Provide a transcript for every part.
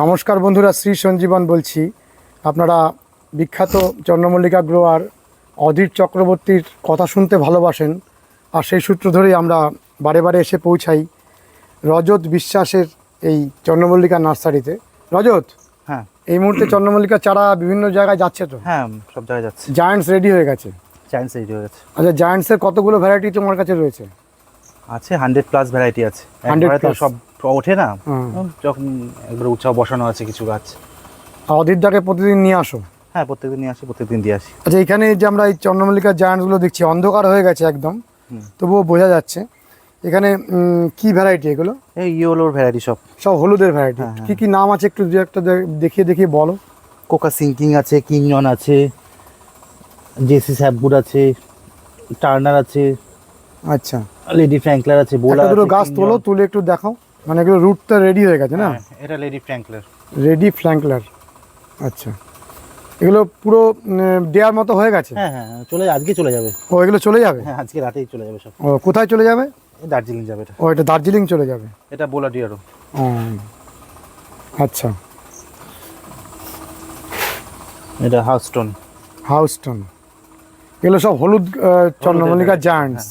নমস্কার বন্ধুরা শ্রী সঞ্জীবন বলছি। আপনারা বিখ্যাত চন্দ্রমল্লিকা গ্রোয়ার অধীর চক্রবর্তীর কথা শুনতে ভালোবাসেন আর সেই সূত্র ধরেই আমরা বারে বারে এসে পৌঁছাই রজত বিশ্বাসের এই চন্দ্রমল্লিকা নার্সারিতে। রজত হ্যাঁ। এই মুহূর্তে চন্দ্রমল্লিকা চারা বিভিন্ন জায়গায় যাচ্ছে তো? হ্যাঁ সব জায়গায় যাচ্ছে। জায়ান্টস রেডি হয়ে গেছে। চাইন্স রেডি হয়ে গেছে। আচ্ছা জায়ান্টসের কতগুলো ভ্যারাইটি তোমার কাছে রয়েছে? আছে হান্ড্রেড প্লাস ভ্যারাইটি আছে। 100 একবারে তো plus। সব ওঠে না? হুম। যখন একবার উৎসাহ বসানো আছে কিছু গাছ। অধীরদাকে প্রতিদিন নিয়ে আসো? হ্যাঁ প্রত্যেকদিন নিয়ে আসি প্রত্যেকদিন দিয়ে আসি। আচ্ছা এখানে যে আমরা এই চন্দ্রমল্লিকার জায়ান্টসগুলো দেখছি অন্ধকার হয়ে গেছে একদম। তবুও বোঝা যাচ্ছে। এখানে কি ভ্যারাইটি এগুলো? এই ইয়েলোর ভ্যারাইটি সব। সব হলুদের ভ্যারাইটি হ্যাঁ। কি কি নাম আছে একটু দু একটা দেখিয়ে দেখিয়ে বলো। কোকা সিঙ্কিং আছে কিংজন আছে জেসি স্যাপগুড আছে টার্নার আছে আচ্ছা। লেডি ফ্র্যাঙ্কলার আছে বোলা দুটো গাছ তোলো তুলে একটু দেখাও। মানে এগুলো রুটটা রেডি হয়ে গেছে না? হ্যাঁ, এটা লেডি ফ্র্যাঙ্কলার রেডি ফ্ল্যাঙ্কলার আচ্ছা। এগুলো পুরো দেওয়ার মতো হয়ে গেছে? হ্যাঁ হ্যাঁ হ্যাঁ, চলে আজকে চলে যাবে। ও এগুলো চলে যাবে? হ্যাঁ আজকে রাতেই চলে যাবে সব। ও কোথায় চলে যাবে? দার্জিলিং যাবে এটা। ও এটা দার্জিলিং চলে যাবে? এটা বোলা ডিয়ারও আচ্ছা। এটা হাউস্টোন হাউস্টন এগুলো সব হলুদ চন্দ্রমল্লিকা জায়ান্টস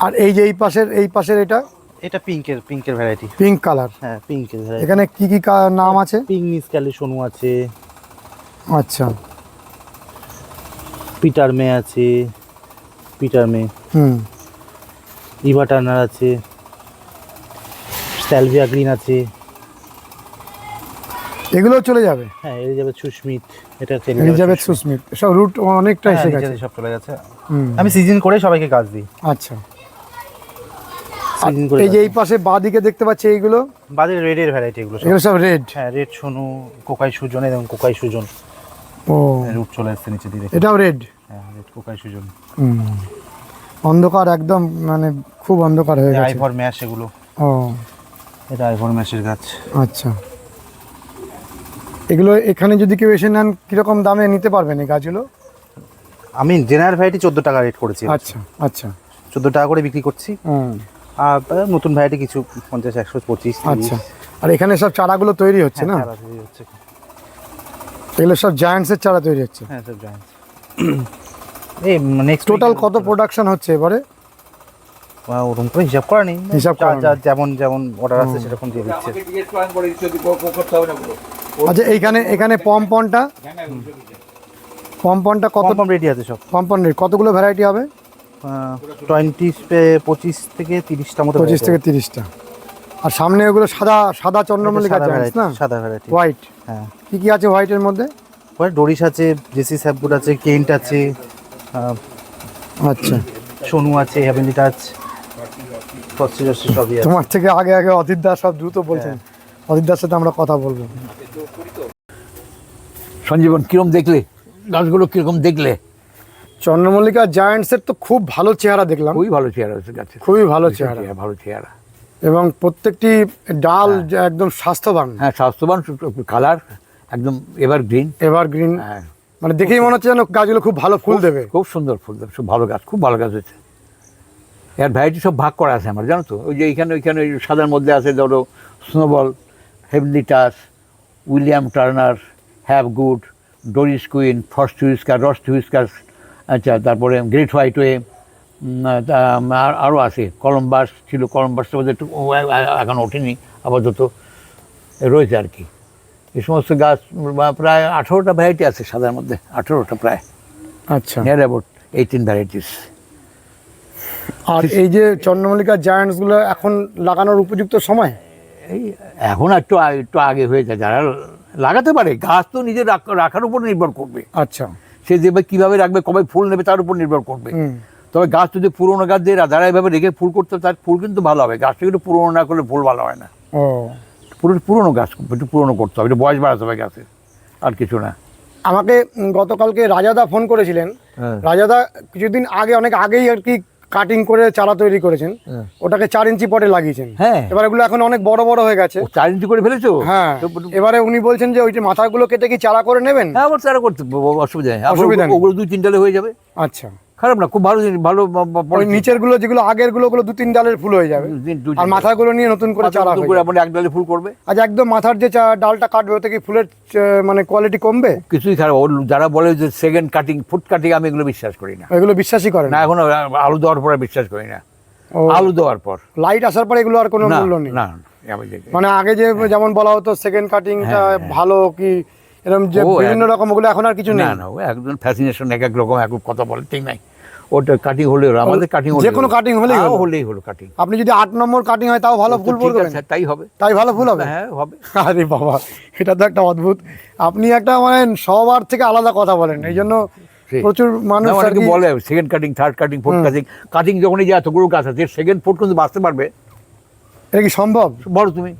আর এই যে এই পাশের এই পাশের এটা? এটা পিঙ্কের পিঙ্কের ভ্যারাইটি পিঙ্ক কালার হ্যাঁ পিঙ্কের ভ্যারাইটি এখানে কি কি নাম আছে? পিঙ্ক মিসক্যালি সোনু আছে। আচ্ছা। পিটার মে আছে। পিটার মে হুম। ইভা টার্নার আছে। স্যালভিয়া গ্রিন আছে। এগুলো চলে যাবে? হ্যাঁ এলিজাবেথ সুস্মিত এটা এলিজাবেথ সুস্মিত সব রুট অনেকটা এসে গেছে সব চলে গেছে। আমি সিজন করে সবাইকে কাজ দিই। আচ্ছা। এই যে এই পাশে বাঁ দিকে দেখতে পাচ্ছি এইগুলো? বাদে রেডের ভ্যারাইটি এগুলো এগুলো সব রেড হ্যাঁ রেড সোনু কোকাই সুজন এবং কোকাই সুজন। ও। রুট চলে আসছে নিচে দিয়ে এটাও রেড হ্যাঁ রেড কোকাই সুজন। অন্ধকার একদম মানে খুব অন্ধকার হয়ে গেছে। আইভর ম্যাশ এগুলো। ও। এটা আইভর ম্যাশের গাছ। আচ্ছা। এগুলো এখানে যদি কেউ এসে নেন কীরকম দামে নিতে পারবেন এই গাছগুলো? আমি জেনারেল ভ্যারাইটি চোদ্দ টাকা রেট করেছি। আচ্ছা আচ্ছা। চোদ্দ টাকা করে বিক্রি করছি। হুম। আর নতুন ভ্যারাইটি কিছু পঞ্চাশ একশো পঁচিশ আচ্ছা। আর এখানে সব চারাগুলো তৈরি হচ্ছে না? এগুলো সব জায়ান্টসের চারা তৈরি হচ্ছে? হ্যাঁ সব এই নেক্সট টোটাল কত প্রোডাকশন হচ্ছে এবারে? ওরকম করে হিসাব করা নেই। হিসাব করা যেমন যেমন অর্ডার আছে সেরকম দিয়ে দিচ্ছে আচ্ছা এইখানে এখানে পমপনটা? পমপনটা কত কম রেডি আছে সব। পমপন কতগুলো ভ্যারাইটি হবে? টোয়েন্টি পঁচিশ থেকে তিরিশটা মতো পঁচিশ থেকে তিরিশটা। আর সামনে ওগুলো সাদা সাদা চন্দ্রমল্লিকা জায়ান্টস ভ্যারাইটি না? সাদা ভ্যারাইটি হোয়াইট হ্যাঁ। কী কী আছে হোয়াইটের মধ্যে? ওই ডোরিস আছে জেসি স্যাপগুড আছে কেন্ট আছে আচ্ছা। সোনু আছে হ্যাভেলি টাচ সবই তোমার থেকে আগে আগে অদিত দাস সব দ্রুত বলছেন। অদিত সাথে আমরা কথা বলব। সঞ্জীবন কিরম দেখলে? গাছগুলো কীরকম দেখলে? চন্দ্রমল্লিকা জায়ান্টসের তো খুব ভালো চেহারা দেখলাম। খুবই ভালো চেহারা আছে গাছের খুবই ভালো চেহারা। ভালো চেহারা। এবং প্রত্যেকটি ডাল যে একদম স্বাস্থ্যবান। হ্যাঁ স্বাস্থ্যবান কালার একদম এবার গ্রিন এভার গ্রিন হ্যাঁ। মানে দেখেই মনে হচ্ছে যেন গাছগুলো খুব ভালো ফুল দেবে। খুব সুন্দর ফুল দেবে খুব ভালো গাছ খুব ভালো গাছ হয়েছে। এর ভ্যারাইটি সব ভাগ করা আছে আমার জানো তো? ওই যে এখানে ওইখানে ওই সাদার মধ্যে আছে ধরো snowball heavenly touch William Turner have good Doris queen frost whisker rust whisker আচ্ছা তারপরে গ্রেট হোয়াইট ওয়ে আরও আছে। কলম্বাস ছিল কলম্বাসটা বোধহয় একটু এখন ওঠেনি আপাতত। রয়েছে আর কি। এই সমস্ত গাছ প্রায় আঠেরোটা ভ্যারাইটি আছে সাদার মধ্যে আঠেরোটা প্রায়। আচ্ছা। নিয়ার অ্যাবাউট এইটিন ভ্যারাইটিস আর এই যে চন্দ্রমল্লিকা জায়ান্টসগুলো এখন লাগানোর উপযুক্ত সময়? এই এখন একটু একটু আগে হয়ে যায় যারা লাগাতে পারে গাছ তো নিজে রাখার উপর নির্ভর করবে। আচ্ছা। সে দেবে কীভাবে রাখবে কবে ফুল নেবে তার উপর নির্ভর করবে। তবে গাছ যদি পুরোনো গাছ দিয়ে যারা এভাবে রেখে ফুল করতে তার ফুল কিন্তু ভালো হবে। গাছটা কিন্তু পুরোনো না করলে ফুল ভালো হয় না। ও। পুরো পুরোনো গাছ একটু পুরোনো করতে হবে একটু বয়স বাড়াতে হবে গাছে আর কিছু না। আমাকে গতকালকে রাজাদা ফোন করেছিলেন। হ্যাঁ। রাজাদা কিছুদিন আগে অনেক আগেই আর কি কাটিং করে চারা তৈরি করেছেন। হ্যাঁ। ওটাকে চার ইঞ্চি পটে লাগিয়েছেন। হ্যাঁ। এবার এগুলো এখন অনেক বড় বড় হয়ে গেছে। চার ইঞ্চি করে ফেলেছো? হ্যাঁ। এবারে উনি বলছেন যে ওই যে মাথাগুলো কেটে কি চারা করে নেবেন? হ্যাঁ তারা করতে অসুবিধা নেই। অসুবিধা নেই। ওগুলো দুই তিনটালে হয়ে যাবে। আচ্ছা। খারাপ না খুব ভালো জিনিস ভালো। নিচেরগুলো যেগুলো আগেরগুলো ওগুলো দু তিন ডালের ফুল হয়ে যাবে। আর মাথাগুলো নিয়ে নতুন করে চারা করে আপনি এক ডালে ফুল করবে? আচ্ছা একদম মাথার যে ডালটা কাটবে ওতে কি ফুলের মানে কোয়ালিটি কমবে? কিছুই খারাপ যারা বলে যে সেকেন্ড কাটিং ফুড কাটিং আমি এগুলো বিশ্বাস করি না। এগুলো বিশ্বাসই করে না। এখন আলু দেওয়ার পরে বিশ্বাস করি না। আলু দেওয়ার পর। লাইট আসার পর এগুলো আর কোনো মূল্য নেই। না। মানে আগে যে যেমন বলা হতো সেকেন্ড কাটিংটা হ্যাঁ, ভালো কি এরকম যে বিভিন্ন রকম ওগুলো এখন আর কিছু নেই। না না ও একজন ফ্যাসিনেশন এক এক রকম এক কথা বলে ঠিক নাই ওটা কাটিং হলে আমাদের কাটিং যে কোনো কাটিং হলেই হলো। হলেই হলো কাটিং আপনি যদি আট নম্বর কাটিং হয় তাও ভালো ফুল পড়বে তাই হবে। তাই ভালো ফুল হবে? হ্যাঁ হবে। আরে বাবা এটা তো একটা অদ্ভুত। আপনি একটা মানে সবার থেকে আলাদা কথা বলেন এই জন্য প্রচুর মানুষ আর কি- বলে second cutting third cutting fourth cutting cutting যখনই যে এতগুলো গাছ আছে সেকেন্ড ফোর্থ কিন্তু বাঁচতে পারবে। এটা কি সম্ভব? বলো তুমি।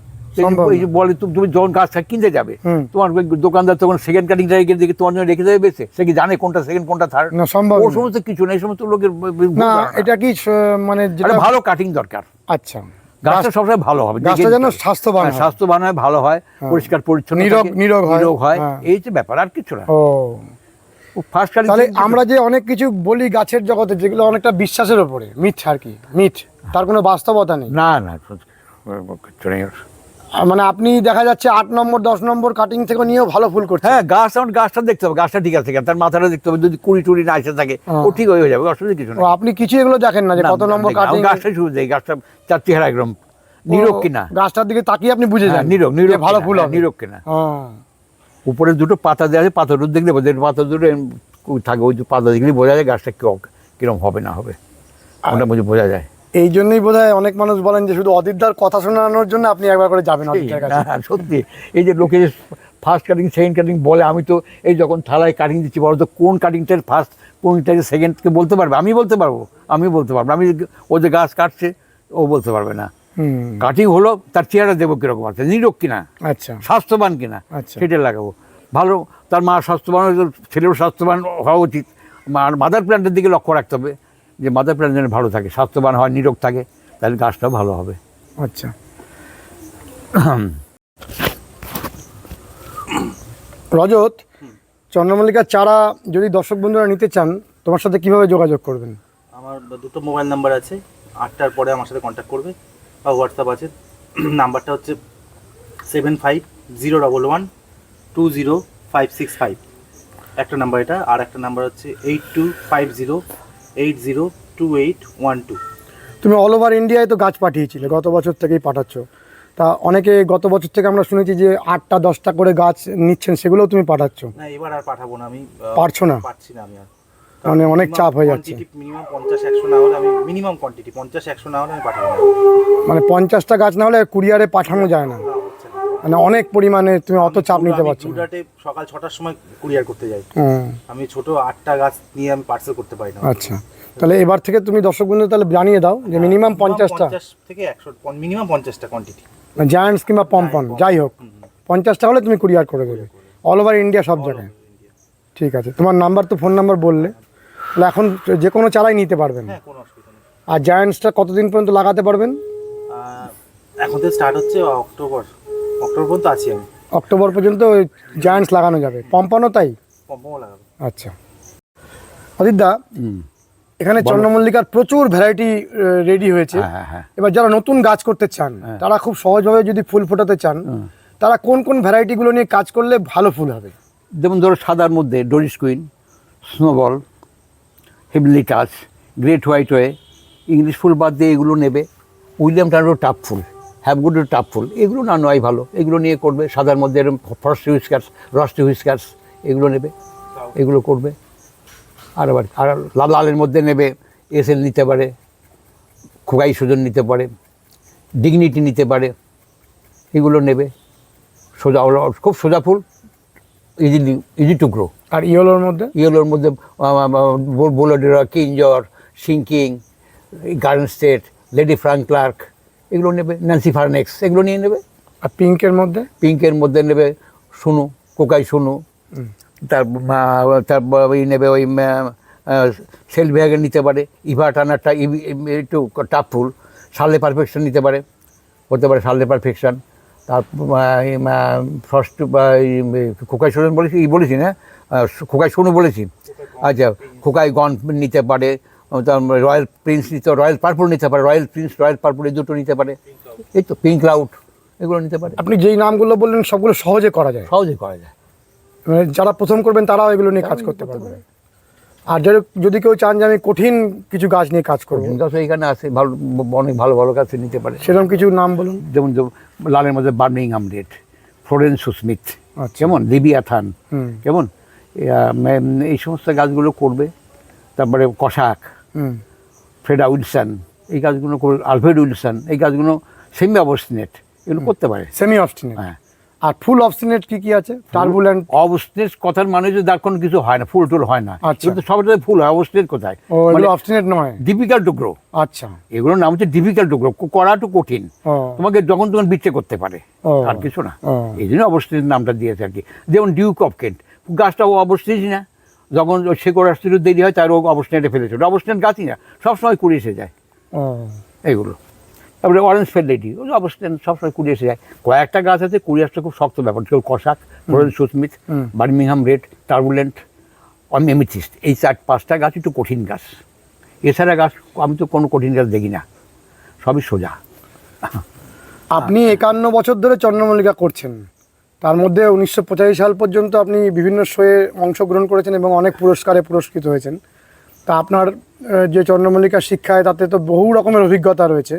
বলে তুমি যখন গাছটা কিনতে যাবে তোমার দোকানদার তখন সেকেন্ড রেখে দেখে তোমার জন্য রেখে দেবে সে। কি জানে কোনটা সেকেন্ড কোনটা থার্ড না সম্ভব ও সমস্ত কিছু না এই সমস্ত লোকের না এটা কি মানে যেটা ভালো কাটিং দরকার। আচ্ছা। গাছটা সবসময় ভালো হবে। গাছটা যেন স্বাস্থ্যবান হ্যাঁ, হয়। স্বাস্থ্যবান হয় ভালো হয় পরিষ্কার পরিচ্ছন্ন নীরোগ- নীরোগ হয়। নীরোগ হয়। হ্যাঁ। এই যে ব্যাপার আর কিছু না। ও। ফার্স্ট তাহলে আমরা যে অনেক কিছু বলি গাছের জগতে যেগুলো অনেকটা বিশ্বাসের ওপরে মিথ আর কি মিথ। তার কোনো বাস্তবতা নেই। না না কিচ্ছু নেই। মানে আপনি দেখা যাচ্ছে আট নম্বর দশ নম্বর কাটিং থেকে নিয়েও ভালো ফুল করছে। হ্যাঁ গাছ আমার গাছটা দেখতে হবে গাছটা ঠিক আছে তার মাথাটা দেখতে হবে যদি কুড়ি টুড়ি না এসে থাকে হ্যাঁ। ও ঠিক হয়ে যাবে অসুবিধা কিছু নেই। আপনি কিছু এগুলো দেখেন না যে কত নম্বর কাটিং আমি গাছটাই শুরু দেই গাছটা চার চেহারা একদম নিরোগ কিনা। গাছটার দিকে তাকিয়ে আপনি বুঝে হ্যাঁ, যান নিরোগ নিরোগ ভালো ফুল হ্যাঁ, নিরোগ কিনা। উপরে দুটো পাতা দেওয়া আছে পাতা দুটো দেখলে বোঝা পাতা দুটো থাকে ওই পাতা দেখলে বোঝা যায় গাছটা কিরম হবে না হবে। ওটা বুঝে বোঝা যায়। এই জন্যই বোধ অনেক মানুষ বলেন যে শুধু অদিতদার কথা শোনানোর জন্য আপনি একবার করে যাবেন অদিতদার কাছে। না, সত্যি। এই যে লোকে ফার্স্ট কাটিং সেকেন্ড কাটিং বলে আমি তো এই যখন থালায় কাটিং দিচ্ছি বলো তো কোন কাটিংটার ফার্স্ট কোনটাকে সেকেন্ডকে বলতে পারবে? আমি বলতে পারব আমি বলতে পারব। আমি ও যে গাছ কাটছে ও বলতে পারবে না। কাটিং হলো তার চেহারা দেবো কীরকম আছে? নিরোগ কিনা? আচ্ছা। স্বাস্থ্যবান কিনা? আচ্ছা। সেটা লাগাবো। ভালো তার মা স্বাস্থ্যবান ছেলেও স্বাস্থ্যবান হওয়া উচিত। মাদার প্ল্যান্টের দিকে লক্ষ্য রাখতে হবে। যে মাদার প্ল্যান্ট যেন ভালো থাকে স্বাস্থ্যবান হয় নিরোগ থাকে তাহলে গাছটাও ভালো হবে। আচ্ছা। রজত চন্দ্রমল্লিকার চারা যদি দর্শক বন্ধুরা নিতে চান তোমার সাথে কীভাবে যোগাযোগ করবেন? আমার দুটো মোবাইল নাম্বার আছে আটটার পরে আমার সাথে কন্ট্যাক্ট করবে বা হোয়াটসঅ্যাপ আছে। নাম্বারটা হচ্ছে seven five zero double one two zero five six five একটা নাম্বার এটা আর একটা নাম্বার হচ্ছে eight two five zero eight zero two eight one two তুমি অল ওভার ইন্ডিয়ায় তো গাছ পাঠিয়েছিলে গত বছর থেকেই পাঠাচ্ছ। তা অনেকে গত বছর থেকে আমরা শুনেছি যে আটটা দশটা করে গাছ নিচ্ছেন সেগুলোও তুমি পাঠাচ্ছ। না এবার আর পাঠাবো না আমি পারছ না? পারছি না আমি আর। মানে অনেক চাপ হয়ে যাচ্ছে। মিনিমাম পঞ্চাশ একশো না হলে আমি মিনিমাম কোয়ান্টিটি পঞ্চাশ একশো না হলে আমি পাঠাবো মানে পঞ্চাশটা গাছ না হলে কুরিয়ারে পাঠানো যায় না। মানে অনেক পরিমাণে তুমি অত চাপ নিতে পারছ না। সকাল ছটার সময় কুরিয়ার করতে যাই। হুম, আমি ছোট আটটা গাছ নিয়ে আমি পার্সেল করতে পারি না। আচ্ছা। তাহলে এবার থেকে তুমি দর্শক বন্ধু তাহলে জানিয়ে দাও যে মিনিমাম পঞ্চাশটা। পঞ্চাশ থেকে একশো মিনিমাম পঞ্চাশটা কোয়ান্টিটি জায়ান্টস কিংবা পম্পন যাই হোক পঞ্চাশটা হলে তুমি কুরিয়ার করে দেবে। অল ওভার ইন্ডিয়া সব জায়গায়। ঠিক আছে। তোমার নাম্বার তো ফোন নাম্বার বললে। তাহলে এখন যে কোনো চালাই নিতে পারবেন। হ্যাঁ কোনো অসুবিধা নেই। আর জায়ান্টসটা কতদিন পর্যন্ত লাগাতে পারবেন? আহ, এখন থেকে স্টার্ট হচ্ছে অক্টোবর। অক্টোবর পর্যন্ত আছি আমি। অক্টোবর পর্যন্ত ওই জায়ান্টস লাগানো যাবে। পম্পনও তাই? পম্পমও লাগাবো। আচ্ছা। অদিতদা এখানে চন্দ্রমল্লিকার প্রচুর ভ্যারাইটি রেডি হয়েছে। হ্যাঁ হ্যাঁ হ্যাঁ। এবার যারা নতুন গাছ করতে চান তারা খুব সহজভাবে যদি ফুল ফোটাতে চান তারা কোন কোন ভ্যারাইটিগুলো নিয়ে কাজ করলে ভালো ফুল হবে? যেমন ধরো সাদার মধ্যে Doris queen snowball heavenly touch great white way English ফুল বাদ দিয়ে এগুলো নেবে। উইলিয়াম টার্নও টাপ ফুল। হ্যাভগুডের টাপ ফুল এগুলো না নয় ভালো। এগুলো নিয়ে করবে সাদার মধ্যে এরকম ফরস্টি হুইস্কার্স রস্টি হুইস্কার্স এগুলো নেবে এগুলো করবে। আর আবার আর লাল লালের মধ্যে নেবে এসএল নিতে পারে খোগাই সুজন নিতে পারে ডিগনিটি নিতে পারে এগুলো নেবে। সোজা খুব সোজা ফুল ইজিলি ইজি টু গ্রো আর ইয়েলোর মধ্যে? ইয়েলোর মধ্যে বোলোডেরা কিঞ্জর sinking garden state lady Frank Clark এগুলো নেবে ন্যান্সি ফার্নেক্স এগুলো নিয়ে নেবে। আর পিঙ্কের মধ্যে? পিঙ্কের মধ্যে নেবে শুনু কোকাই শুনু তার মা- তার ওই নেবে ওই সেলভিয়াগে নিতে পারে। ইভা টানারটা একটু টাপ ফুল। সালে পারফেকশন নিতে পারে। হতে পারে সালে পারফেকশন তারপর ফার্স্ট খোকাই সোরেন বলেছি ই বলেছি না? খোকাই সোনু বলেছি। আচ্ছা খোকাই গন নিতে পারে। রয়্যাল প্রিন্স নিতে রয়্যাল পার্পল নিতে পারে রয়্যাল প্রিন্স রয়্যাল পার্পল এই দুটো নিতে পারে। এই তো পিঙ্ক ক্লাউড এগুলো নিতে পারে। আপনি যেই নামগুলো বললেন সবগুলো সহজে করা যায়। সহজে করা যায়। মানে যারা প্রথম করবেন তারাও এগুলো নিয়ে কাজ করতে পারবে। আর যদি যদি কেউ চান যে আমি কঠিন কিছু গাছ নিয়ে কাজ করব গাছ এখানে আছে ভালো অনেক ভালো ভালো গাছ নিতে পারে। সেরকম কিছু নাম বলুন। যেমন যেমন লালের মধ্যে বার্নিং আমলেট ফ্লোরেন্স স্মিথ আচ্ছা। কেমন? লিবিয়াথান হুম। কেমন? এই সমস্ত গাছগুলো করবে। তারপরে কষাক হুম ফ্রেডা উইলসন এই গাছগুলো আলফ্রেড উইলসন এই গাছগুলো সেমি অবস্টিনেট এগুলো করতে পারে। সেমি অবস্টিনেট হ্যাঁ। আর ফুল অবস্টিনেট কি কি আছে? টার্বুলেন্ট অবস্টিনেট কথার মানে যে তার কোনো কিছু হয় না ফুল টুল হয় না। আচ্ছা। কিন্তু সবটাতে ফুল হয় অবস্টিনেট কোথায়? অবস্টিনেট নয়। ডিফিকাল্ট টু গ্রো আচ্ছা। এগুলোর নাম হচ্ছে ডিফিকাল্ট টু গ্রো করা টু কঠিন। তোমাকে যখন তখন বিচ্ছে করতে পারে আর কিছু না। এই জন্য অবস্থিত নামটা দিয়েছে আর কি। যেমন ডিউক অফ কেন্ট গাছটাও অবস্থিত না। যখন শেকড় আসতে একটু দেরি হয় তার ও অবস্টেন্টে ফেলেছে। ওটা অবস্টেন্ট গাছই না সবসময় কুড়ি এসে যায়। এইগুলো। তারপরে অরেঞ্জ ফেলেটি ওই অবস্টেন্ট সবসময় কুড়ি এসে যায়। কয়েকটা গাছ আছে কুড়ি আসতে খুব শক্ত ব্যাপার কেউ কষাক ফ্লোরেন্স সুস্মিথ বার্মিংহাম রেড টার্বুলেন্ট অমেমিথিস্ট এই চার পাঁচটা গাছ একটু কঠিন গাছ। এছাড়া গাছ আমি তো কোনো কঠিন গাছ দেখি না। সবই সোজা। আপনি একান্ন বছর ধরে চন্দ্রমল্লিকা করছেন। তার মধ্যে উনিশশো পঁচাশি সাল পর্যন্ত আপনি বিভিন্ন শোয়ে অংশগ্রহণ করেছেন এবং অনেক পুরস্কারে পুরস্কৃত হয়েছেন। তা আপনার যে চন্দ্রমল্লিকা শিক্ষায় তাতে তো বহু রকমের অভিজ্ঞতা রয়েছে।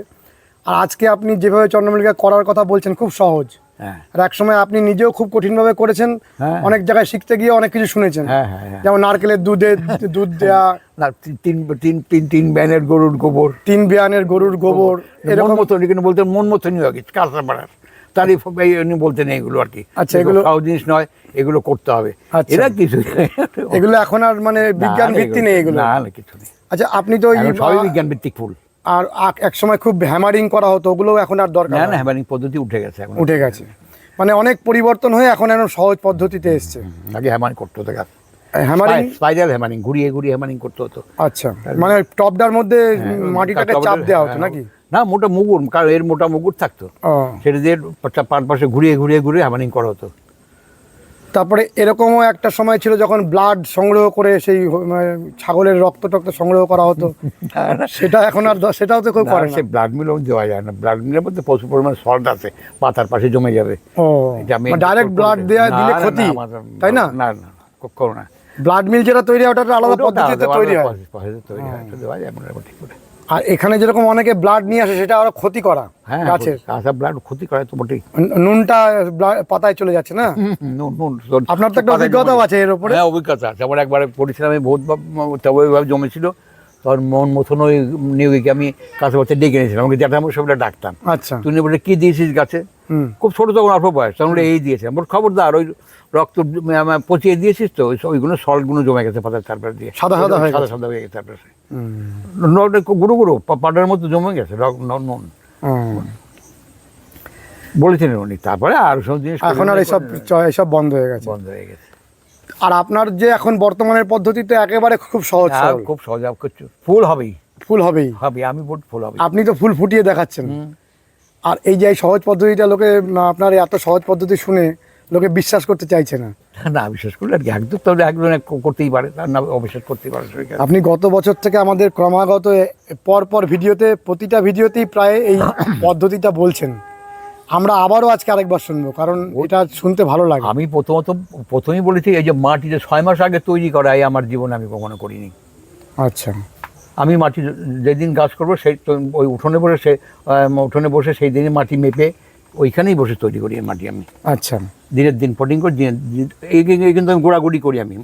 আর আজকে আপনি যেভাবে চন্দ্রমল্লিকা করার কথা বলছেন খুব সহজ। হ্যাঁ। আর এক সময় আপনি নিজেও খুব কঠিনভাবে করেছেন হ্যাঁ। অনেক জায়গায় শিখতে গিয়ে অনেক কিছু শুনেছেন। হ্যাঁ যেমন নারকেলের দুধে দুধ দেয়া। তিন তিন তিন তিন ব্যানের গরুর গোবর। তিন বিয়ানের গরুর গোবর। মন এরকম মতো কিন্তু বলতে মন মতনই আগে কাঁচা পাড়ার তারই উনি বলতেন এইগুলো আর কি। আচ্ছা, এগুলো- সহজ জিনিস নয় এগুলো করতে হবে। আচ্ছা। এরা কিছু এগুলো এখন আর মানে বিজ্ঞান ভিত্তি নেই এগুলো? না না কিছু নেই। আচ্ছা আপনি তো সবই বিজ্ঞান ভিত্তিক ফুল। আর এক সময় খুব হ্যামারিং করা হতো ওগুলো এখন আর দরকার না। হ্যামারিং পদ্ধতি উঠে গেছে এখন। উঠে গেছে। মানে অনেক পরিবর্তন হয়ে এখন এখন সহজ পদ্ধতিতে এসছে। আগে হ্যামারিং করতে হতো গাছ হ্যামারিং স্পাইরাল হ্যামারিং ঘুরিয়ে ঘুরিয়ে হ্যামারিং করতে হতো। আচ্ছা মানে টপডার মধ্যে হ্যাঁ, মাটিটাকে চাপ দেওয়া হতো হ্যাঁ, নাকি? না মোটা মুগুর কারণ এর মোটা মুগুর থাকতো। সেটা দিয়ে পা- পার পাশে ঘুরিয়ে ঘুরিয়ে ঘুরিয়ে হ্যামারিং করা হতো। তারপরে এরকমও একটা সময় ছিল যখন ব্লাড সংগ্রহ করে সেই মানে ছাগলের রক্ত টক্ত সংগ্রহ করা হতো। সেটা এখন আর সেটাও তো কেউ করে সে ব্লাড মিলও দেওয়া যায় না। ব্লাড মিলের মধ্যে প্রচুর পরিমাণ সল্ট আছে পাতার পাশে জমে যাবে। ডাইরেক্ট ব্লাড দেওয়া দিলে ক্ষতি তাই না? না না কখনো না। ব্লাড মিল যেটা তৈরি হয় ওটা আলাদা পদ্ধতিতে তৈরি হয়। তৈরি হয়। দেওয়া যায় মোটামুটি ঠিক করে। আর এখানে যেরকম অনেকে ব্লাড নিয়ে আসে সেটা আরও ক্ষতি করা হ্যাঁ গাছের। কাঁচা ব্লাড ক্ষতি করে তো মোটেই ন- নুনটা পাতায় চলে যাচ্ছে না? নুন নুন আপনার তো একটা অভিজ্ঞতাও আছে এর উপরে। হ্যাঁ অভিজ্ঞতা আছে। আমার একবার পড়েছিলাম আমি বহুত তবে জমেছিল। তখন মন মতন ওই নিয়োগীকে আমি কাছে বছর ডেকে নিয়েছিলাম আমাকে যেটা আমি সবটা ডাকতাম। আচ্ছা। তুমি বলে কি দিয়েছিস গাছে? খুব ছোটো তখন অল্প বয়স। তখন এই দিয়েছে। আমার খবরদার ওই রক্ত পচিয়ে দিয়েছিস তো? ওইগুলো সল্টগুলো জমে গেছে পাতার চারপাশ দিয়ে। সাদা সাদা হয়ে সাদা। সাদা হয়ে গেছে। নটা গুঁড়ো গুঁড়ো পা- পাউডারের মতো জমে গেছে নুন। বলেছিলেন উনি। তারপরে আর সব জিনিস এখন আর এসব চ- এসব বন্ধ হয়ে গেছে। বন্ধ হয়ে গেছে। আর আপনার যে এখন বর্তমানের পদ্ধতিতে একেবারে খুব সহজ খুব সহজ ফুল হবেই। ফুল হবেই। হবে আমি ফুল হবে আপনি তো ফুল ফুটিয়ে দেখাচ্ছেন। আর এই যে সহজ পদ্ধতিটা লোকে আপনার এত সহজ পদ্ধতি শুনে লোকে বিশ্বাস করতে চাইছে না। না বিশ্বাস করলে আর কি একদম তাহলে একজন এক করতেই পারে তার না অবিশ্বাস করতেই পারে আপনি গত বছর থেকে আমাদের ক্রমাগত পর পর ভিডিওতে প্রতিটা ভিডিওতেই প্রায় এই পদ্ধতিটা বলছেন। আমরা আবারও আজকে আরেকবার শুনব কারণ এটা শুনতে ভালো লাগে। আমি প্রথমত প্রথমেই বলেছি এই যে মাটি যে ছয় মাস আগে তৈরি করা এই আমার জীবনে আমি কখনো করিনি। আচ্ছা। আমি মাটি যেদিন গাছ করব সেই তো ওই উঠোনে বসে সে উঠোনে বসে সেই দিনই মাটি মেপে ওইখানেই বসে তৈরি করি মাটি আমি। আচ্ছা। দিনের দিন পটিং করি দিনের দিন- এই এই কিন্তু আমি গোড়াগুড়ি করি আমি।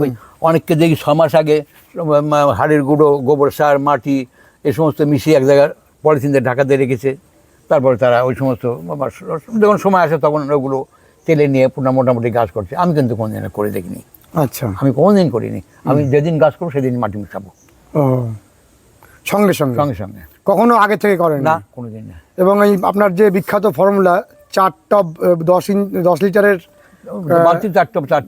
ওই অনেককে দেখি ছ মাস আগে হাড়ের গুঁড়ো গোবর সার মাটি এ সমস্ত মিশিয়ে এক জায়গায় পলিথিনদের ঢাকাতে রেখেছে। তারপরে তারা ওই সমস্ত যখন সময় আসে তখন ওগুলো তেলে নিয়ে পুনঃ মোটামুটি গাছ করছে। আমি কিন্তু কোনোদিন করে দেখিনি। আচ্ছা। আমি কোনোদিন করিনি। আমি যেদিন গাছ করব সেদিন মাটি মিশাবো। ও। সঙ্গে সঙ্গে। সঙ্গে সঙ্গে। কখনো আগে থেকে করেন। না কোনোদিন না। এবং এই আপনার যে বিখ্যাত ফর্মুলা চার টব দশ ইঞ্চ দশ লিটারের বালতি চার চার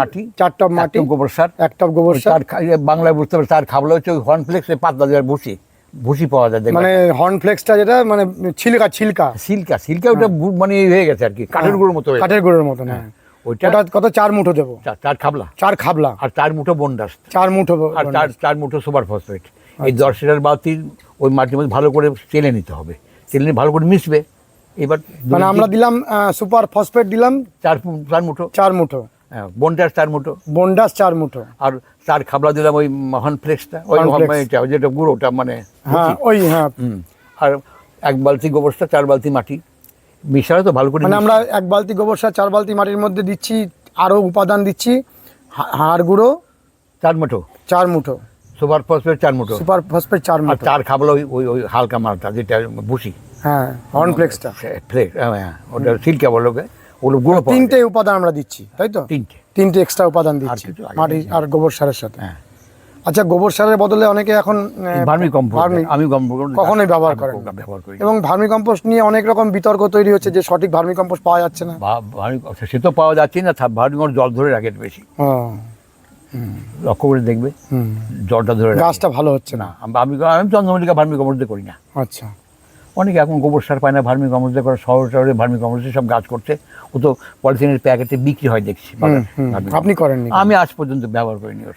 মাটি চার মাটি গোবর সার এক গোবর সার। ইয়ে বাংলায় বুঝতে তার খাবলা হচ্ছে হর্নফ্লেক্সে পাতলা দেওয়ার বসি ভুসি পাওয়া যায় মানে হর্নফ্লেক্সটা যেটা মানে ছিলকা ছিলকা। সিল্কা সিল্কা ওটা মানে হয়ে গেছে আর কি কাঠের গুঁড়োর মতো কাঠের গুঁড়োর হ্যাঁ ওইটা কত চার মুঠো দেবো? চার খাবলা। চার খাবলা। আর চার মুঠো বন্ডাস চার মুঠো আর চার চার মুঠো সুপার ফসফেট। এই দশ লিটার বালতি ওই মাটির মধ্যে ভালো করে চেলে নিতে হবে। চেলে নিয়ে ভালো করে মিশবে। এবার মানে আমরা দিলাম সুপার ফসফেট দিলাম। চার চার মুঠো। চার মুঠো। হ্যাঁ, বন্ডাস চার মুঠো। বন্ডাস চার মুঠো। আর চার খাবলা দিলাম ওই মহান ফ্লেক্সটা। ওই যেটা গুঁড়োটা মানে হ্যাঁ ওই হ্যাঁ। আর এক বালতি গোবরটা চার বালতি মাটি। মিশালে তো ভালো করে মানে আমরা এক বালতি গোবর সার চার বালতি মাটির মধ্যে দিচ্ছি আরও উপাদান দিচ্ছি হাড় গুঁড়ো। চার মুঠো। চার মুঠো। সুপার ফসফেট চার মুঠো। সুপার ফসফেট চার মুঠো। চার খাবলা ওই ওই হালকা মালটা যেটা ভুসি। হ্যাঁ হর্নফ্লেক্সটা ফ্লেক্স হ্যাঁ ওটা সিল্কা বলো ওগুলো গুঁড়ো তিনটে উপাদান আমরা দিচ্ছি তাই তো? তিনটে। তিনটে এক্সট্রা উপাদান দিচ্ছি মাটি আর গোবর সারের সাথে। হ্যাঁ। আচ্ছা গোবর সারের বদলে অনেকে এখন ভার্মি কম্পোস্ট আমি কখনোই ব্যবহার করেন। ব্যবহার করি এবং ভার্মি কম্পোস্ট নিয়ে অনেক রকম বিতর্ক তৈরি হচ্ছে যে সঠিক ভার্মি কম্পোস্ট পাওয়া যাচ্ছে না। সে তো পাওয়া যাচ্ছে না ভার্মি জল ধরে রাখে বেশি। ও, লক্ষ্য করে দেখবে। হুম। জলটা ধরে গাছটা ভালো হচ্ছে না? আমি আমি চন্দ্রমল্লিকা ভার্মি কম্পোস্ট দিয়ে করি না। আচ্ছা। অনেকে এখন গোবর সার পায় না ভার্মি দিয়ে করে শহর শহরে ভার্মি কম্পোস্টে সব গাছ করছে। ও তো পলিথিনের প্যাকেটে বিক্রি হয় দেখছি আপনি করেন আমি আজ পর্যন্ত ব্যবহার করিনি ওর।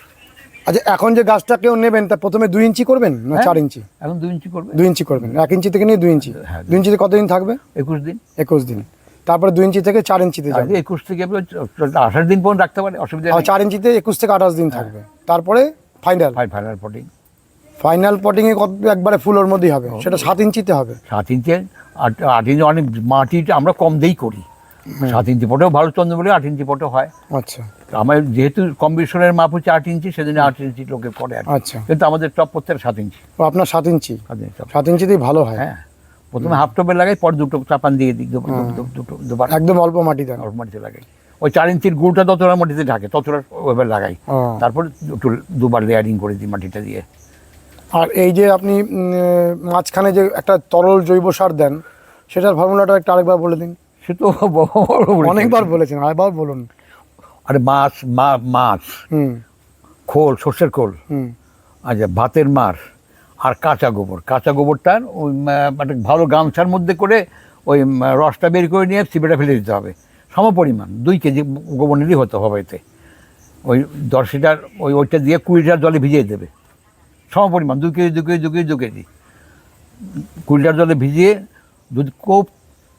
আচ্ছা এখন যে গাছটা কেউ নেবেন তা প্রথমে দুই ইঞ্চি করবেন না হ্যাঁ। চার ইঞ্চি? এখন দুই ইঞ্চি করবে। দুই ইঞ্চি করবেন। এক ইঞ্চি থেকে নিয়ে দুই ইঞ্চি। হ্যাঁ, দুই ইঞ্চিতে কতদিন থাকবে? একুশ দিন। একুশ দিন। তারপরে দুই ইঞ্চি থেকে চার ইঞ্চিতে যাবে। একুশ থেকে আঠাশ দিন পর্যন্ত রাখতে পারে অসুবিধা আর চার ইঞ্চিতে একুশ থেকে আঠাশ দিন থাকবে। তারপরে final final potting final potting এ কত একবারে ফুলোর মধ্যেই হবে। সেটা সাত ইঞ্চিতে হবে। সাত ইঞ্চি আট আট ইঞ্চি অনেক মাটিটা আমরা কম দিয়েই করি। সাত ইঞ্চি পটেও ভালো চন্দ্র বলে আট ইঞ্চি পটে হয়। আচ্ছা। আমার যেহেতু কম্পিটিশনের মাপ হচ্ছে আট ইঞ্চি সেজন্য আট ইঞ্চি লোকে করে আচ্ছা। কিন্তু আমাদের টপ প্রত্যেক সাত ইঞ্চি। আপনার সাত ইঞ্চি। সাত ইঞ্চি top। সাত ইঞ্চিতেই ভালো হয়। হ্যাঁ। প্রথমে হাফ টপে লাগাই পর দুটো চাপান দিয়ে দিই দুবার। একদম অল্প মাটি দেন অল্প মাটিতে লাগাই। ওই চার ইঞ্চির গুড়টা ততটা মাটিতে ঢাকে ততটা ওইভাবে লাগাই। তারপর দুটো দুবার লেয়ারিং করে দিই মাটিটা দিয়ে। আর এই যে আপনি মাঝখানে যে একটা তরল জৈব সার দেন সেটার ফর্মুলাটা একটা আরেকবার বলে দিন। সে তো অনেকবার বলেছেন আরেকবার বলুন। আরে মাছ মা- মাছ। হুম। খোল সর্ষের খোল। হুম। আচ্ছা ভাতের মার। আর কাঁচা গোবর। কাঁচা গোবরটার ওই একটা ভালো গামছার মধ্যে করে ওই রসটা বের করে নিয়ে চিপেটা ফেলে দিতে হবে। সম পরিমাণ দুই কেজি গোবর নিলেই হতে হবে এতে। ওই দশ লিটার, ওই ওইটা দিয়ে কুড়ি লিটার জলে ভিজিয়ে দেবে। সম পরিমাণ দু কেজি দু কেজি দু কেজি দু কেজি। কুড়ি লিটার জলে ভিজিয়ে দুধ খুব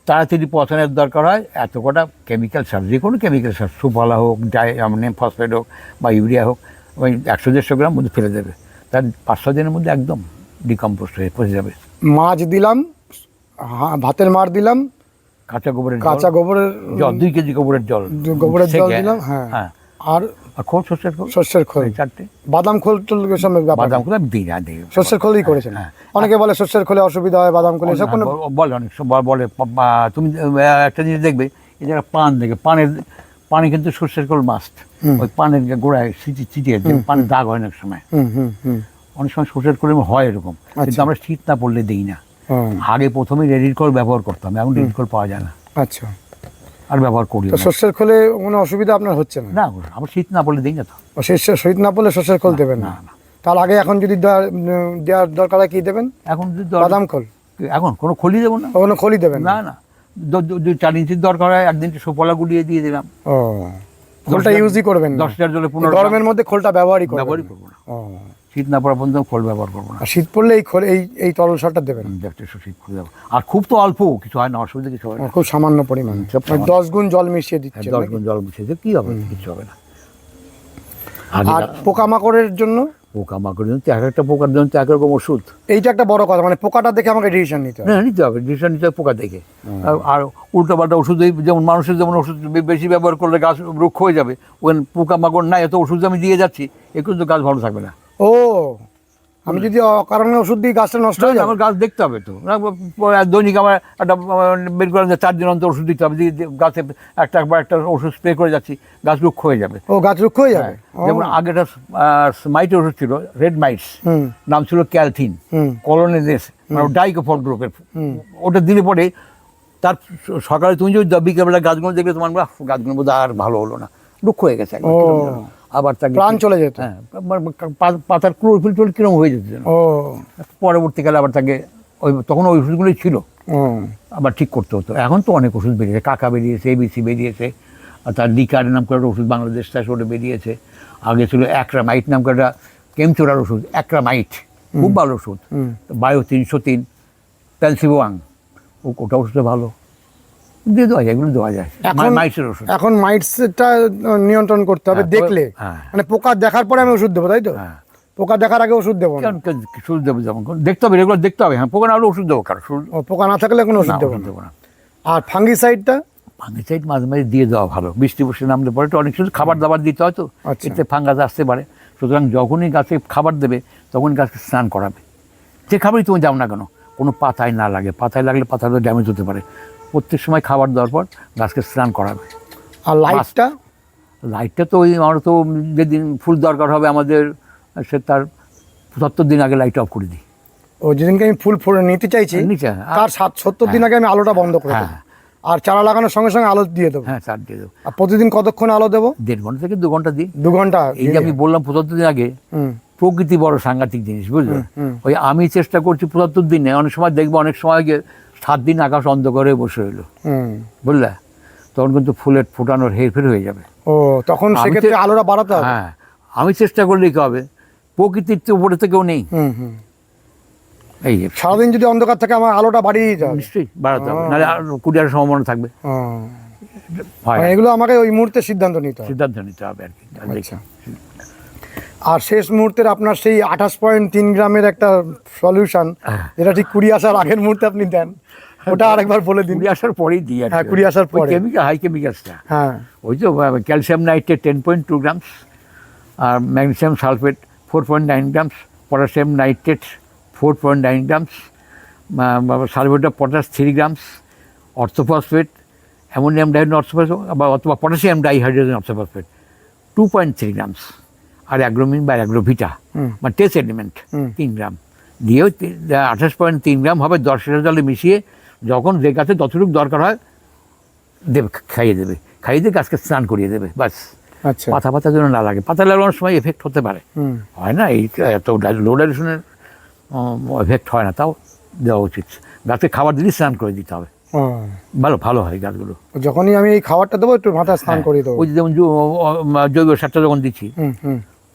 তাড়াতাড়ি পচানোর দরকার হয়, এত কটা কেমিক্যাল সার, যে কোনো কেমিক্যাল সার, সুফলা হোক, ডাই মানে ফসফেট হোক বা ইউরিয়া হোক, ওই একশো দেড়শো গ্রাম মধ্যে ফেলে দেবে। তার পাঁচ ছ দিনের মধ্যে একদম ডিকম্পোস্ট হয়ে পচে যাবে। মাছ দিলাম ভাতের মার দিলাম কাঁচা গোবরের কাঁচা গোবরের জল দুই কেজি গোবরের জল। গোবরের জল দিলাম হ্যাঁ। হ্যাঁ। আর খোল সর্ষের খোল? সর্ষের খোল। চারটে। বাদাম খোল বাদাম খোল দিই না দিই। সর্ষের খোলই করেছেন। হ্যাঁ। অনেকে বলে সর্ষের খোলে অসুবিধা হয় বাদাম খোলে এসব কোনো বলে অনেক বলে তুমি একটা জিনিস দেখবে এই যারা পান দেখে পানের পানে কিন্তু সর্ষের খোল মাস্ট ওই পানের গোড়ায় চিটি চিটিয়ে দেবে পানের দাগ হয় অনেক সময়। অনেক সময় সর্ষের খোল হয় এরকম। কিন্তু আচ্ছা। আমরা শীত না পড়লে দিই না। আগে প্রথমে রেডির কল ব্যবহার করতাম এখন রেডির কল পাওয়া যায় না। আচ্ছা। আর ব্যবহার করি সর্ষের খোলে কোনো অসুবিধা আপনার হচ্ছে না? না আমার শীত না পড়লে দিই না তো। শহীদ না পড়লে সর্ষের খোল দেবেন না। তার আগে এখন যদি দেওয়ার- দরকার হয় কি দেবেন? এখন যদি বাদাম খোল। এখন কোনো খোলই দেবো না। কোনো খোলই দেবেন না না। দুই চার ইঞ্চির দরকার হয় একদিন সুফলা গুলিয়ে দিয়ে দিলাম। ও খোলটা ইউজই করবেন দশ লিটার জলে পনেরো গরমের মধ্যে খোলটা ব্যবহারই ব্যবহারই করব না। শীত না পড়া পর্যন্ত খোল ব্যবহার করব না। আর শীত পড়লে এই খোল এই এই তরল সারটা দেবেন। একটু শীত করে দেবো আর খুব তো অল্প কিছু হয় না অসুবিধা কিছু হয় না। খুব সামান্য পরিমাণ। মানে দশ গুণ জল মিশিয়ে দিচ্ছে দশ গুণ জল মিশিয়ে দিয়ে কী হবে? কিছু হবে না। আর পোকামাকড়ের জন্য পোকা মাকড় জন্য এক একটা পোকার জন্য তো এক রকম ওষুধ। এইটা একটা বড় কথা মানে পোকাটা দেখে আমাকে ডিসিশন নিতে হবে হ্যাঁ নিতে হবে ডিসিশন নিতে হবে পোকা দেখে। আর- উল্টোপাল্টা উল্টো পাল্টা ওষুধ যেমন মানুষের যেমন ওষুধ বেশি ব্যবহার করলে গাছ রুক্ষ হয়ে যাবে ওই পোকা মাকড় নাই এত ওষুধ আমি দিয়ে যাচ্ছি এ কিন্তু গাছ ভালো থাকবে না। ও আমি যদি অকারণে ওষুধ দিই গাছটা নষ্ট হয়ে যাবে। আমার গাছ দেখতে হবে তো। দৈনিক আমার একটা বের করে চার দিন অন্তর ওষুধ দিতে হবে। গাছে একটা একবার একটা ওষুধ স্প্রে করে যাচ্ছি গাছ রুক্ষ হয়ে যাবে। ও গাছ রুক্ষ হয়ে যাবে? ও, যেমন আগেটা মাইট ওষুধ ছিল রেড মাইটস নাম ছিল ক্যালথিন হুম। কলোনেদেস মানে ডাইকোফল গ্রুপের। ওটা দিলে পরে তার সকালে তুমি যদি বিকেলবেলা গাছগুলো দেখলে তোমার গাছগুলো বোধ আর ভালো হলো না। দুঃখ হয়ে গেছে। আবার তাকে প্রাণ চলে যেত। হ্যাঁ পাতার ক্লোরোফিল টোল কিরম হয়ে যেত। ও। পরবর্তীকালে আবার তাকে ওই তখন ওই ওষুধগুলোই ছিল। আবার ঠিক করতে হতো। এখন তো অনেক ওষুধ বেরিয়েছে। কাকা বেরিয়েছে এবিসি বেরিয়েছে আর তার লিকার নাম করে একটা ওষুধ বাংলাদেশ থেকে ওটা বেরিয়েছে। আগে ছিল একরামাইট নাম করে একটা কেমচোরার ওষুধ একরামাইট খুব ভালো ওষুধ। বায়ো তিনশো তিন প্যালসিবোয়াং। ওটা ওষুধটা ভালো। দিয়ে দেওয়া যায় এগুলো দেওয়া যায়। এখন মাইসের ওষুধ। এখন মাইটসটা নিয়ন্ত্রণ করতে হবে হ্যাঁ, দেখলে। হ্যাঁ। মানে পোকা দেখার পরে আমি ওষুধ দেবো তাই তো? হ্যাঁ। পোকা দেখার আগে ওষুধ দেবো কারণ ওষুধ দেবো যেমন দেখতে হবে রেগুলার দেখতে হবে। হ্যাঁ পোকা না হলে ওষুধ দেবো কারণ পোকা না থাকলে কোনো ওষুধ দেবো না। আর ফাঙ্গিসাইডটা? ফাঙ্গিসাইড মাঝে মাঝে দিয়ে দেওয়া ভালো। বৃষ্টি বৃষ্টি নামলে পরে তো অনেক কিছু খাবার দাবার দিতে হয় তো। আচ্ছা। এতে ফাঙ্গাস আসতে পারে। সুতরাং যখনই গাছে খাবার দেবে তখন গাছকে স্নান করাবে। যে খাবারই তুমি যাও না কেন কোনো পাতায় না লাগে। পাতায় লাগলে পাতাটা ড্যামেজ হতে পারে। প্রত্যেক সময় খাবার দেওয়ার পর গাছকে স্নান করাবে। আর লাইটটা? লাইটটা তো ওই আমার তো যেদিন ফুল দরকার হবে আমাদের সে তার সত্তর দিন আগে লাইট অফ করে দিই। ও যেদিনকে আমি ফুল ফুল নিতে চাইছি তার সাত সত্তর দিন আগে আমি আলোটা বন্ধ করে দেবো। হ্যাঁ। আর চারা লাগানোর সঙ্গে সঙ্গে আলো দিয়ে দেবো। হ্যাঁ চার দিয়ে দেবো। আর প্রতিদিন কতক্ষণ আলো দেবো? দেড় ঘণ্টা থেকে দু ঘণ্টা দিই। দু ঘণ্টা। এই যে আমি বললাম পঁচাত্তর দিন আগে প্রকৃতি বড় সাংঘাতিক জিনিস বুঝলে। ওই আমি চেষ্টা করছি পঁচাত্তর দিনে অনেক সময় দেখব অনেক সময় গিয়ে সাত দিন আকাশ অন্ধকারে বসে রইল। বুঝলে? তখন কিন্তু ফুলের ফোটানোর হেরফের হয়ে যাবে। ও তখন সেক্ষেত্রে আলোটা বাড়াতে হবে? হ্যাঁ আমি চেষ্টা করলেই কি হবে প্রকৃতির তো উপরে থেকেও নেই। হুম হুম। এই সারাদিন যদি অন্ধকার থাকে আমার আলোটা বাড়িয়ে হবে। নিশ্চয়ই বাড়াতে হবে। নাহলে কুড়িয়ার সম্ভাবনা থাকবে। মানে এগুলো আমাকে ওই মুহূর্তে সিদ্ধান্ত নিতে হবে। সিদ্ধান্ত নিতে হবে আর কি। আচ্ছা। আর শেষ মুহূর্তের আপনার সেই আঠাশ পয়েন্ট তিন গ্রামের একটা সলিউশন হ্যাঁ। যেটা ঠিক কুড়ি আসার আগের মুহূর্তে আপনি দেন। ওটা আরেকবার বলে দিন কুড়ি আসার পরেই দিই হ্যাঁ, কুড়ি আসার পরে। কেমিক্যাল হাই কেমিক্যালসটা হ্যাঁ ওই তো calcium nitrate ten point two grams R magnesium sulphate four point nine grams potassium nitrate four point nine grams sulphate of potash three grams orthophosphate ammonium dihydrogen orthophosphate বা অথবা potassium dihydrogen orthophosphate two point three grams আর Agromin বা Agrovita. বা test element. তিন গ্রাম দিয়েও আঠাশ point তিন গ্রাম হবে দশ লিটার জলে মিশিয়ে যখন যে গাছে যতটুকু দরকার হয় দেবে খাইয়ে দেবে। খাইয়ে দিয়ে গাছকে স্নান করিয়ে দেবে বাস আচ্ছা। পাতা পাতা যেন না লাগে। পাতা লাগানোর সময় এফেক্ট হতে পারে। হয় না? এই এত লো ডাইরেকশনের এফেক্ট হয় না তাও দেওয়া উচিত। গাছে খাবার দিলেই স্নান করে দিতে হবে। ভালো ভালো হয় গাছগুলো। যখনই আমি এই খাবারটা দেবো একটু মাথায় স্নান করে দেবো। ওই যেমন জৈব সারটা যখন দিচ্ছি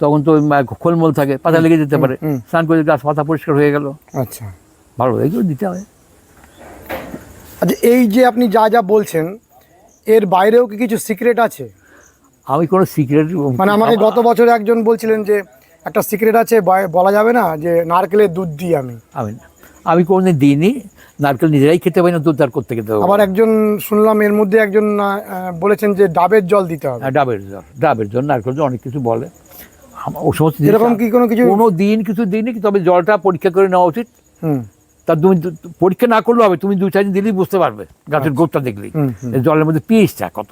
তখন তো খোলমোল থাকে পাতা লেগে যেতে পারে। স্নান করে গাছ পাতা পরিষ্কার হয়ে গেল। আচ্ছা। ভালো এগুলো দিতে হবে। আচ্ছা এই যে আপনি যা যা বলছেন এর বাইরেও কি কিছু সিক্রেট আছে? আমি কোনো সিক্রেট মানে আমাকে গত বছর একজন বলছিলেন যে একটা সিক্রেট আছে বলা যাবে না যে নারকেলের দুধ দিই আমি। আমি আমি কোনোদিন দিইনি। নারকেল নিজেরাই খেতে পারি না দুধ তার করতে খেতে আবার একজন শুনলাম এর মধ্যে একজন বলেছেন যে ডাবের জল দিতে হবে। হ্যাঁ, ডাবের জল ডাবের জল নারকেল জল অনেক কিছু বলে। ও সমস্ত এরকম কি কোনো কিছু কোনো দিন কিছু দিইনি তবে জলটা পরীক্ষা করে নেওয়া উচিত। হুম। তা তুমি পরীক্ষা না করলেও হবে তুমি দু চার দিন দিলেই বুঝতে পারবে গাছের দেখলেই। হুম, হুম। এই জলের মধ্যে পিএইচটা কত?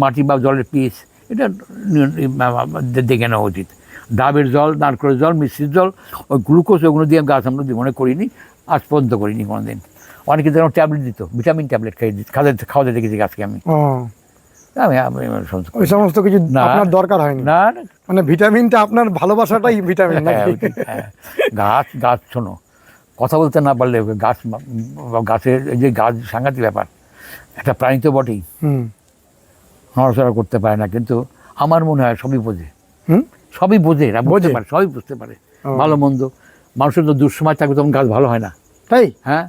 মাটি বা জলের পিএইচ এটা দেখে নেওয়া উচিত। ডাবের জল নারকেলের জল মিষ্টির জল ওই গ্লুকোজ ওগুলো দিয়ে গাছ আমরা মনে করিনি আজ পর্যন্ত করিনি কোনোদিন। অনেকে যেন ট্যাবলেট দিত ভিটামিন ট্যাবলেট খাইয়ে দিত খাওয়াতে খাওয়াতে দেখেছি গাছকে আমি। আমি ওই সমস্ত কিছু। আপনার দরকার হয়নি? না মানে ভিটামিনটা আপনার ভালোবাসাটাই ভিটামিন হ্যাঁ, নাকি? ওইটাই, হ্যাঁ। গাছ গাছ শোনো কথা বলতে না পারলে গাছ গাছের এই যে গাছ সাংঘাতিক ব্যাপার। একটা প্রাণী তো বটেই নড়াচড়া করতে পারে না কিন্তু আমার মনে হয় সবই বোঝে। হুম? সবই বোঝে বুঝতে পারে সবই বুঝতে পারে। ভালো মন্দ। মানুষের তো দুঃসময় থাকবে তখন গাছ ভালো হয় না। তাই? হ্যাঁ?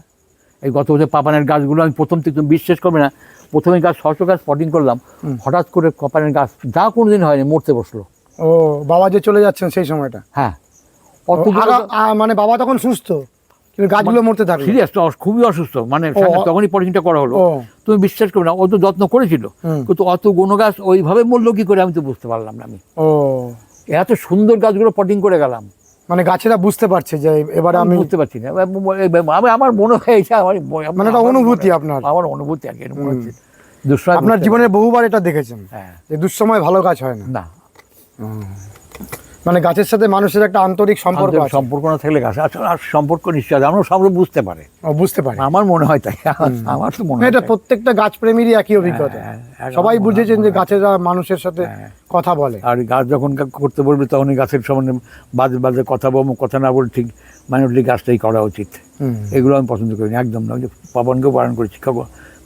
এই গত বছর পাপানের গাছগুলো আমি প্রথম থেকে তুমি বিশ্বাস করবে না প্রথমে গাছ ছশো গাছ পটিং করলাম। হঠাৎ করে পাপানের গাছ যা কোনোদিন হয়নি মরতে বসল। ও বাবা যে চলে যাচ্ছেন সেই সময়টা? হ্যাঁ। মানে বাবা তখন সুস্থ? গাছগুলো মরতে থাকল। সিরিয়াস খুবই অসুস্থ। মানে তখনই পটিংটা করা হলো। তুমি বিশ্বাস করবে না ও তো যত্ন করেছিল। কিন্তু অত গুণ গাছ ওইভাবে মরলো কি করে আমি তো বুঝতে পারলাম না আমি। ও। এত সুন্দর গাছগুলো পটিং করে গেলাম। মানে গাছেরা বুঝতে পারছে যে এবারে আমি বুঝতে পারছি না। আমি আমার মনে হয় এটা আমার মানে অনুভূতি আপনার। আমার অনুভূতি আর কি হচ্ছে। আপনার জীবনে বহুবার এটা দেখেছেন। হ্যাঁ। দুঃসময় ভালো গাছ হয় না। না। মানে গাছের সাথে মানুষের একটা আন্তরিক সম্পর্ক সম্পর্ক না থাকলে গাছ আসলে আর সম্পর্ক নিশ্চয় আছে। আমরা সব বুঝতে পারে। বুঝতে পারে। আমার মনে হয় তাই। আমার তো মনে হয় এটা প্রত্যেকটা গাছ প্রেমীরই একই অভিজ্ঞতা। হ্যাঁ, হ্যাঁ, সবাই বুঝেছেন যে হয়। গাছেরা মানুষের সাথে হ্যাঁ। কথা বলে। আর গাছ যখন করতে বলবে তখনই গাছের সামনে বাজে বাজে কথা বলব কথা না বলে ঠিক মাইনরলি গাছটাই করা উচিত। এগুলো আমি পছন্দ করি না একদম না। যে পাবনকেও বারণ করি শিক্ষক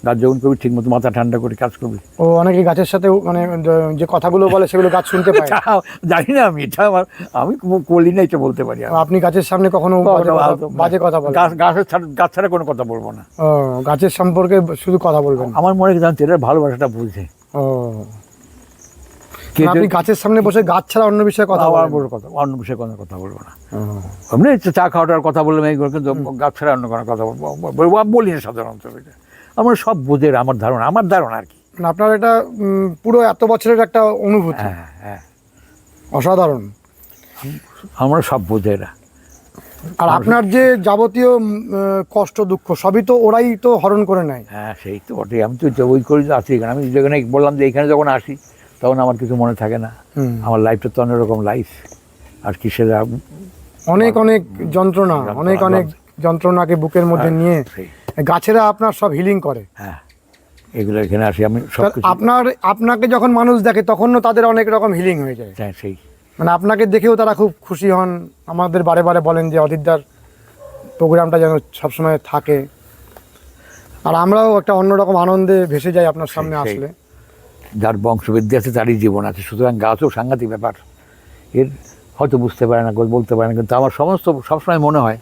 গাছ যখন করবি ঠিক মতো মাথা ঠান্ডা করে কাজ করবি। ও অনেকে গাছের সাথে মানে যে কথাগুলো বলে সেগুলো গাছ শুনতে পায়। জানি না আমি এটা আমার আমি করলি করি না এটা বলতে পারি আপনি গাছের সামনে কখনো বাজে কথা- বলেন। গাছ গাছের ছাড়া গাছ ছাড়া কোনো কথা বলব না। ও গাছের সম্পর্কে শুধু কথা বলবেন। আমার মনে হয় এরা ভালোবাসাটা বুঝে। ও। আপনি গাছের সামনে বসে গাছ ছাড়া অন্য বিষয়ে কথা বড় কথা অন্য বিষয়ে কোনো কথা বলব না। এমনি চা খাওয়াটার কথা বললাম এইগুলো কিন্তু গাছ ছাড়া অন্য কোনো কথা বলব বলব বলি না সাধারণত। এটা। আমার সব বোঝে আমার ধারণা আমার ধারণা আর কি। আপনার এটা পুরো এত বছরের একটা অনুভূতি। হ্যাঁ হ্যাঁ। অসাধারণ। আমরা সব বোঝে এরা আর আপনার যে যাবতীয় কষ্ট দুঃখ সবই তো ওরাই তো হরণ করে নেয়। হ্যাঁ সেই তো বটে আমি তো ওই করি আছি এখানে। আমি যেখানে বললাম যে এখানে যখন আসি তখন আমার কিছু মনে থাকে না। আমার লাইফটা তো অন্যরকম লাইফ আর কি সেটা অনেক অনেক যন্ত্রণা অনেক অনেক যন্ত্রণাকে বুকের মধ্যে হ্যাঁ, নিয়ে গাছেরা আপনার সব হিলিং করে। হ্যাঁ এগুলো এখানে আসি আমি সব আপনার আপনাকে যখন মানুষ দেখে তখনও তাদের অনেক রকম হিলিং হয়ে যায়। হ্যাঁ সেই। মানে আপনাকে দেখেও তারা খুব খুশি হন। আমাদের বারে বারে বলেন যে অদিতদার প্রোগ্রামটা যেন সবসময় থাকে। আর আমরাও একটা অন্যরকম আনন্দে ভেসে যাই আপনার সামনে আসলে। যার বংশবৃদ্ধি আছে তারই জীবন আছে। সুতরাং গাছও সাংঘাতিক ব্যাপার। এর হয়তো বুঝতে পারে না বলতে পারে না কিন্তু আমার সমস্ত সবসময় মনে হয়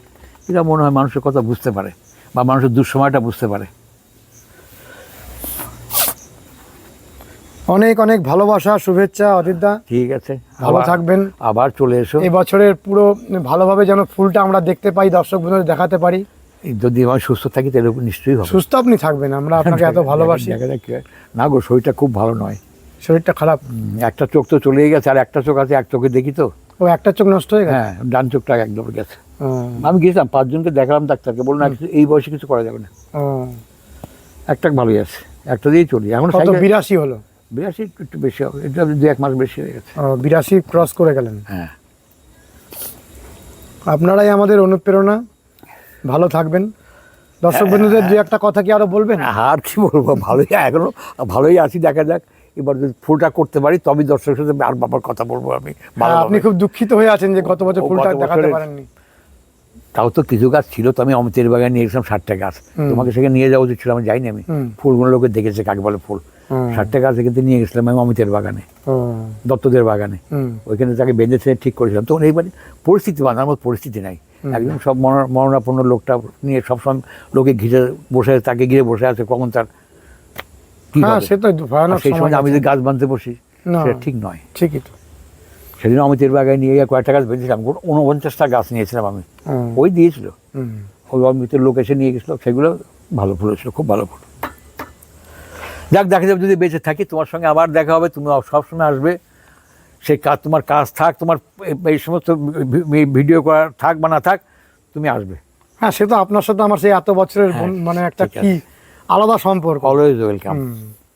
এরা মনে হয় মানুষের কথা বুঝতে পারে। বা মানুষের দুঃসময়টা বুঝতে পারে। অনেক অনেক ভালোবাসা শুভেচ্ছা অদিতদা ঠিক আছে। ভালো থাকবেন। আবার চলে এসো। এই বছরের পুরো ভালোভাবে যেন ফুলটা আমরা দেখতে পাই দর্শক বন্ধুদের দেখাতে পারি। যদি আমি সুস্থ থাকি তাহলে নিশ্চয়ই হবে। সুস্থ আপনি থাকবেন আমরা আপনাকে এত ভালোবাসি। না গো শরীরটা খুব ভালো নয়। শরীরটা খারাপ। একটা চোখ তো চলেই গেছে আর একটা চোখ আছে এক চোখে দেখি তো। ও একটা চোখ নষ্ট হয়ে গেছে? হ্যাঁ ডান চোখটা একদম গেছে। আমি গেছিলাম পাঁচজনকে দেখালাম ডাক্তারকে "কিছু- এই বয়সে কিছু করা যাবে না। একটা ভালোই আছে একটা দিয়েই চলি। এখন বিরাশি হলো। বিরাশি একটু বেশি হবে এটা দু এক মাস বেশি হয়ে গেছে। বিরাশি ক্রস করে গেলেন। হ্যাঁ। আপনারাই আমাদের অনুপ্রেরণা। ভালো থাকবেন। দর্শক বন্ধুদের যে একটা কথা কি আরও বলবেন? আর কি বলব ভালোই এখনও ভালোই আছি দেখা যাক। এবার যদি ফুলটা করতে পারি তবে দর্শকের সাথে আর বাবার কথা বলব আমি হ্যাঁ, আপনি খুব দুঃখিত হয়ে আছেন যে গত বছর ফুলটা দেখাতে পারেননি। তাও তো কিছু গাছ ছিল তো আমি অমিতের বাগানে নিয়ে গেছিলাম ষাটটা গাছ। তোমাকে সেখানে নিয়ে যাওয়া উচিত ছিল আমি যাইনি আমি। ফুলগুলো লোকে দেখেছে কাকে বলে ফুল। ষাটটা গাছ কিন্তু নিয়ে গেছিলাম আমি অমিতের বাগানে দত্তদের বাগানে। ওইখানে তাকে বেঁধেছে ঠিক করেছিলাম। তখন এইবারে পরিস্থিতি বাঁধার মতো পরিস্থিতি নাই। একদম সব মরণ- মরণাপন্ন লোকটা নিয়ে সবসময় লোকে ঘিরে বসে তাকে ঘিরে বসে আছে কখন তার হ্যাঁ সে তো সেই সময় সময় আমি যদি গাছ বাঁধতে বসি সেটা ঠিক নয়। ঠিকই তো। সেদিন অমিতের বাগানে নিয়ে গিয়ে কয়েকটা গাছ বেঁধেছিলাম। উনপঞ্চাশটা গাছ নিয়েছিলাম আমি। ওই দিয়েছিল। ওই অমিতের লোক এসে নিয়ে গেছিল। সেগুলো ভালো ফুল হয়েছিল খুব ভালো ফুল। যাক দেখা যাবে যদি বেঁচে থাকি তোমার সঙ্গে আবার দেখা হবে তুমি সবসময় আসবে। সেই কাজ তোমার কাজ থাক তোমার এই- সমস্ত ভিডিও করা থাক বা না থাক তুমি আসবে। হ্যাঁ সে তো আপনার সাথে আমার সেই এত বছরের হ্যাঁ, মানে একটা কি আলাদা সম্পর্ক। Always welcome